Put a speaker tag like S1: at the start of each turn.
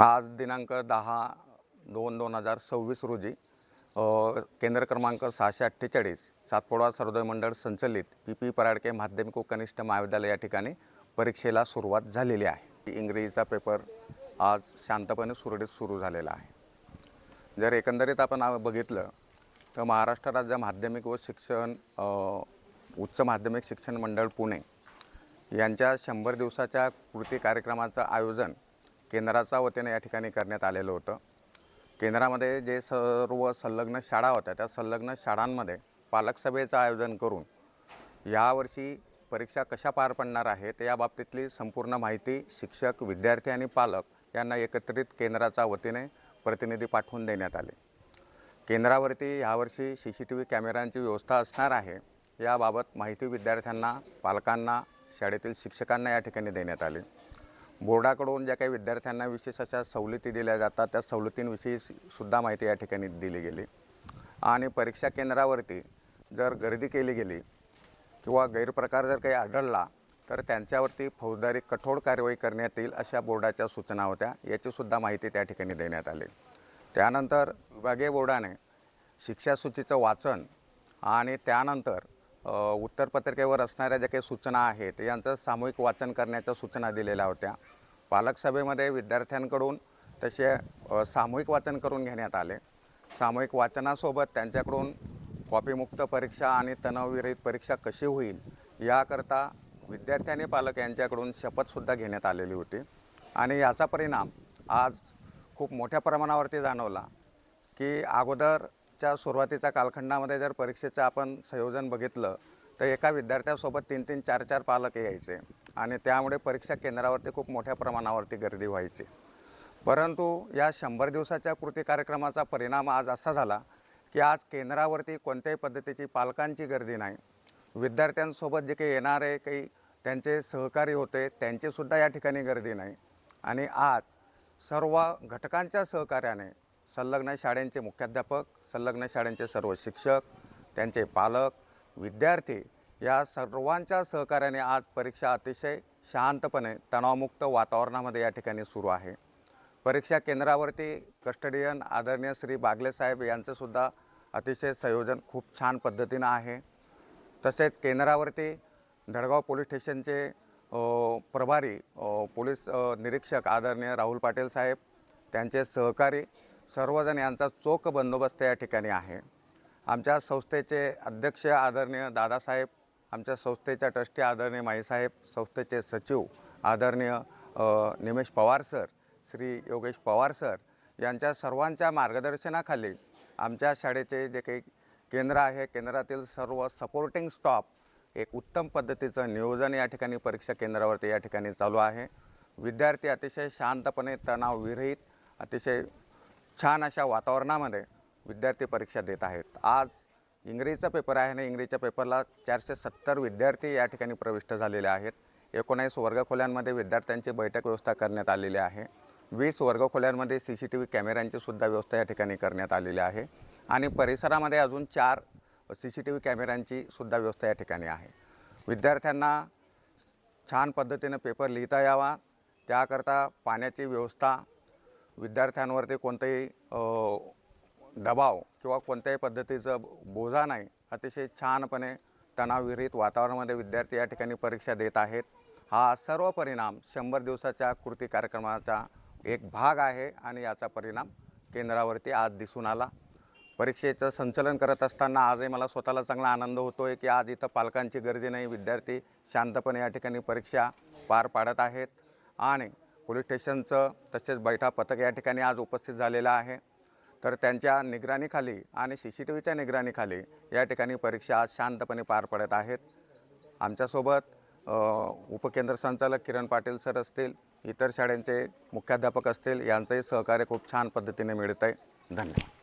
S1: आज दिनांक दहा दोन दोन हजार सव्वीस रोजी केंद्र क्रमांक सहाशे अठ्ठेचाळीस सातपुडा सर्वोदय मंडळ संचलित पी पी पराडके माध्यमिक व कनिष्ठ महाविद्यालय या ठिकाणी परीक्षेला सुरुवात झालेली आहे. इंग्रजीचा पेपर आज शांतपणे सुरळीत सुरू झालेला आहे. जर एकंदरीत आपण बघितलं तर महाराष्ट्र राज्य माध्यमिक व शिक्षण उच्च माध्यमिक शिक्षण मंडळ पुणे यांच्या शंभर दिवसाच्या कृती कार्यक्रमाचं आयोजन केंद्राच्या वतीने या ठिकाणी करण्यात आलेलं होतं. केंद्रामध्ये जे सर्व संलग्न शाळा होत्या त्या संलग्न शाळांमध्ये पालकसभेचं आयोजन करून यावर्षी परीक्षा कशा पार पडणार आहेत याबाबतीतली संपूर्ण माहिती शिक्षक विद्यार्थी आणि पालक यांना एकत्रित केंद्राच्या वतीने प्रतिनिधी पाठवून देण्यात आले. केंद्रावरती यावर्षी सी सी टी व्ही कॅमेऱ्यांची व्यवस्था असणार आहे याबाबत माहिती विद्यार्थ्यांना पालकांना शाळेतील शिक्षकांना या ठिकाणी देण्यात आली. बोर्डाकडून ज्या काही विद्यार्थ्यांना विशेष अशा सवलती दिल्या जातात त्या सवलतींविषयी सुद्धा माहिती या ठिकाणी दिली गेली. आणि परीक्षा केंद्रावरती जर गर्दी केली गेली किंवा गैरप्रकार जर काही आढळला तर त्यांच्यावरती फौजदारी कठोर कारवाई करण्यात येईल अशा बोर्डाच्या सूचना होत्या. याचीसुद्धा माहिती त्या ठिकाणी देण्यात आली. त्यानंतर विभागीय बोर्डाने शिक्षासूचीचं वाचन आणि त्यानंतर उत्तरपत्रिकेवर असणाऱ्या ज्या काही सूचना आहेत यांचं सामूहिक वाचन करण्याच्या सूचना दिलेल्या होत्या. पालक सभेमध्ये विद्यार्थ्यांकडून तसे सामूहिक वाचन करून घेण्यात आले. सामूहिक वाचनासोबत त्यांच्याकडून कॉपीमुक्त परीक्षा आणि तणावविरहित परीक्षा कशी होईल याकरता विद्यार्थी आणि पालक यांच्याकडून शपथसुद्धा घेण्यात आलेली होती. आणि याचा परिणाम आज खूप मोठ्या प्रमाणावरती जाणवला की अगोदर च्या सुरुवातीच्या कालखंडामध्ये जर परीक्षेचं आपण संयोजन बघितलं तर एका विद्यार्थ्यासोबत तीन तीन चार चार पालक यायचे. आणि त्यामुळे परीक्षा केंद्रावरती खूप मोठ्या प्रमाणावरती गर्दी व्हायची. परंतु या शंभर दिवसाच्या कृती कार्यक्रमाचा परिणाम आज असा झाला की आज केंद्रावरती कोणत्याही पद्धतीची पालकांची गर्दी नाही. विद्यार्थ्यांसोबत जे काही येणारे काही त्यांचे सहकारी होते त्यांचीसुद्धा या ठिकाणी गर्दी नाही. आणि आज सर्व घटकांच्या सहकार्याने संलग्न शाळेंचे मुख्याध्यापक संलग्न शाळेंचे सर्व शिक्षक त्यांचे पालक विद्यार्थी या सर्वांच्या सहकार्याने आज परीक्षा अतिशय शांतपणे तणावमुक्त वातावरणामध्ये या ठिकाणी सुरू आहे. परीक्षा केंद्रावरती कस्टडियन आदरणीय श्री बागले साहेब यांचंसुद्धा अतिशय संयोजन खूप छान पद्धतीनं आहे. तसेच केंद्रावरती धडगाव पोलीस स्टेशनचे प्रभारी पोलीस निरीक्षक आदरणीय राहुल पाटील साहेब त्यांचे सहकारी सर्वजण यांचा चोख बंदोबस्त या ठिकाणी आहे. आमच्या संस्थेचे अध्यक्ष आदरणीय दादासाहेब आमच्या संस्थेच्या ट्रस्टी आदरणीय माईसाहेब संस्थेचे सचिव आदरणीय निमेश पवार सर श्री योगेश पवार सर यांच्या सर्वांच्या मार्गदर्शनाखाली आमच्या शाळेचे जे काही केंद्र आहे केंद्रातील सर्व सपोर्टिंग स्टॉप एक उत्तम पद्धतीचं नियोजन या ठिकाणी परीक्षा केंद्रावरती या ठिकाणी चालू आहे. विद्यार्थी अतिशय शांतपणे तणावविरहित अतिशय छान अशा वातावरणामध्ये विद्यार्थी परीक्षा देत आहेत. आज इंग्रजीचा पेपर आहे आणि इंग्रजीच्या पेपरला चारशे सत्तर विद्यार्थी या ठिकाणी प्रविष्ट झालेले आहेत. एकोणावीस वर्गखोल्यांमध्ये विद्यार्थ्यांची बैठक व्यवस्था करण्यात आलेली आहे. वीस वर्गखोल्यांमध्ये सी सी टी व्ही कॅमेऱ्यांची सुद्धा व्यवस्था या ठिकाणी करण्यात आलेली आहे. आणि परिसरामध्ये अजून चार सी सी टी व्ही कॅमेऱ्यांची सुद्धा व्यवस्था या ठिकाणी आहे. विद्यार्थ्यांना छान पद्धतीनं पेपर लिहिता यावा. त्याकरता पाण्याची व्यवस्था विद्यार्थ्यांवरती कोणताही दबाव किंवा कोणत्याही पद्धतीचं बोजा नाही. अतिशय छानपणे तणावविरहित वातावरणामध्ये विद्यार्थी या ठिकाणी परीक्षा देत आहेत. हा सर्व परिणाम शंभर दिवसाच्या कृती कार्यक्रमाचा एक भाग आहे आणि याचा परिणाम केंद्रावरती आज दिसून आला. परीक्षेचं संचलन करत असताना आजही मला स्वतःला चांगला आनंद होतो आहे की आज इथं पालकांची गर्दी नाही. विद्यार्थी शांतपणे या ठिकाणी परीक्षा पार पाडत आहेत. आणि पोलीस स्टेशनचं तसेच बैठा पथक या ठिकाणी आज उपस्थित झालेलं आहे. तर त्यांच्या निगराणीखाली आणि सी सी टी व्हीच्या निगराणीखाली या ठिकाणी परीक्षा आज शांतपणे पार पडत आहेत. आमच्यासोबत उपकेंद्र संचालक किरण पाटील सर असतील इतर शाळेंचे मुख्याध्यापक असतील यांचंही सहकार्य खूप छान पद्धतीने मिळत आहे धन्यवाद.